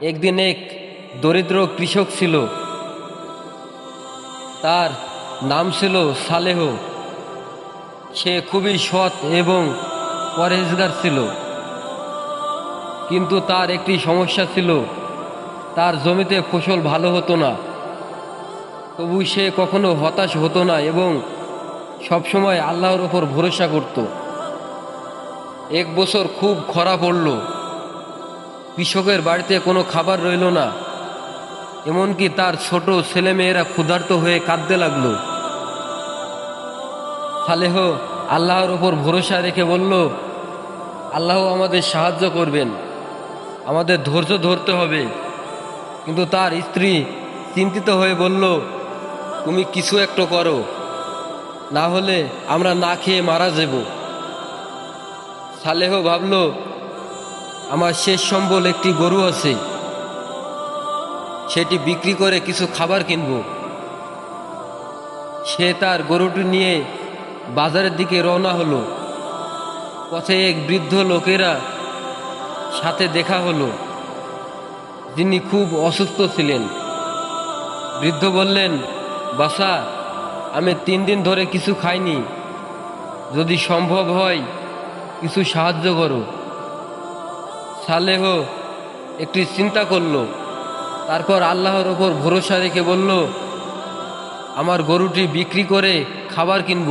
একদিন এক দরিদ্র কৃষক ছিল। তার নাম ছিল সালেহ। সে খুবই সৎ এবং পরেজগার ছিল। কিন্তু তার একটি সমস্যা ছিল, তার জমিতে ফসল ভালো হতো না। তবু সে কখনো হতাশ হতো না এবং সবসময় আল্লাহর ওপর ভরসা করত। এক বছর খুব খরা পড়ল। কৃষকের বাড়িতে কোনো খাবার রইল না। এমনকি তার ছোট ছেলেমেয়েরা ক্ষুধার্ত হয়ে কাঁদতে লাগল। সালেহ আল্লাহর ওপর ভরসা রেখে বলল, আল্লাহ আমাদের সাহায্য করবেন। আমাদের ধৈর্য ধরতে হবে। কিন্তু তার স্ত্রী চিন্তিত হয়ে বলল, তুমি কিছু একটা করো, না হলে আমরা না খেয়ে মারা যাব। সালেহ ভাবল আমার শেষ সম্বল একটি গরু আছে। সেটি বিক্রি করে কিছু খাবার কিনব। সে তার গরুটি নিয়ে বাজারের দিকে রওনা হলো। পথে এক বৃদ্ধ লোকেরা সাথে দেখা হলো, যিনি খুব অসুস্থ ছিলেন। বৃদ্ধ বললেন বাসা আমি তিন দিন ধরে কিছু খাইনি। যদি সম্ভব হয়, কিছু সাহায্য করো। সালেহ একটি চিন্তা করল। তারপর আল্লাহর ওপর ভরসা রেখে বলল, আমার গরুটি বিক্রি করে খাবার কিনব,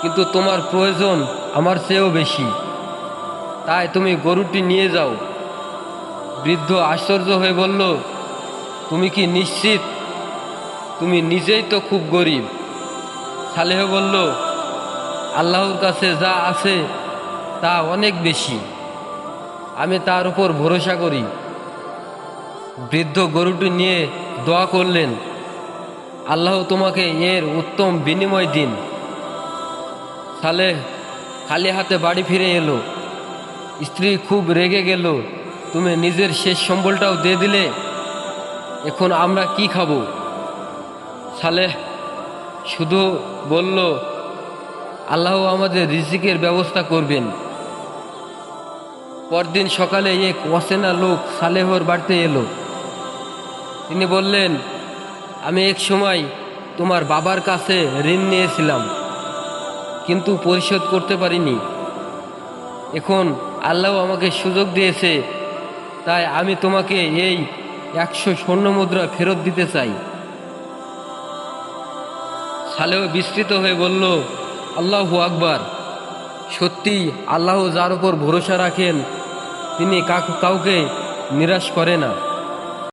কিন্তু তোমার প্রয়োজন আমার চেয়েও বেশি। তাই তুমি গরুটি নিয়ে যাও। বৃদ্ধ আশ্চর্য হয়ে বলল, তুমি কি নিশ্চিত? তুমি নিজেই তো খুব গরিব। সালেহ বলল, আল্লাহর কাছে যা আছে তা অনেক বেশি। আমি তার উপর ভরসা করি। বৃদ্ধ গরুটি নিয়ে দোয়া করলেন, আল্লাহ তোমাকে এর উত্তম বিনিময় দিন। সালে খালি হাতে বাড়ি ফিরে এলো। স্ত্রী খুব রেগে গেল, তুমি নিজের শেষ সম্বলটাও দিয়ে দিলে, এখন আমরা কি খাব? সালেহ শুধু বলল, আল্লাহ আমাদের রিজিকের ব্যবস্থা করবেন। পরদিন সকালে এক অচেনা লোক সালেহর বাড়িতে এলো। তিনি বললেন, আমি এক সময় তোমার বাবার কাছে ঋণ নিয়েছিলাম, কিন্তু পরিশোধ করতে পারিনি। এখন আল্লাহ আমাকে সুযোগ দিয়েছে, তাই আমি তোমাকে এই একশো স্বর্ণ মুদ্রা ফেরত দিতে চাই। সালেহ বিস্তৃত হয়ে বলল, আল্লাহু আকবার সত্যি আল্লাহ যার উপর ভরসা রাখেন তিনি কাউকে নিরাশ করে না।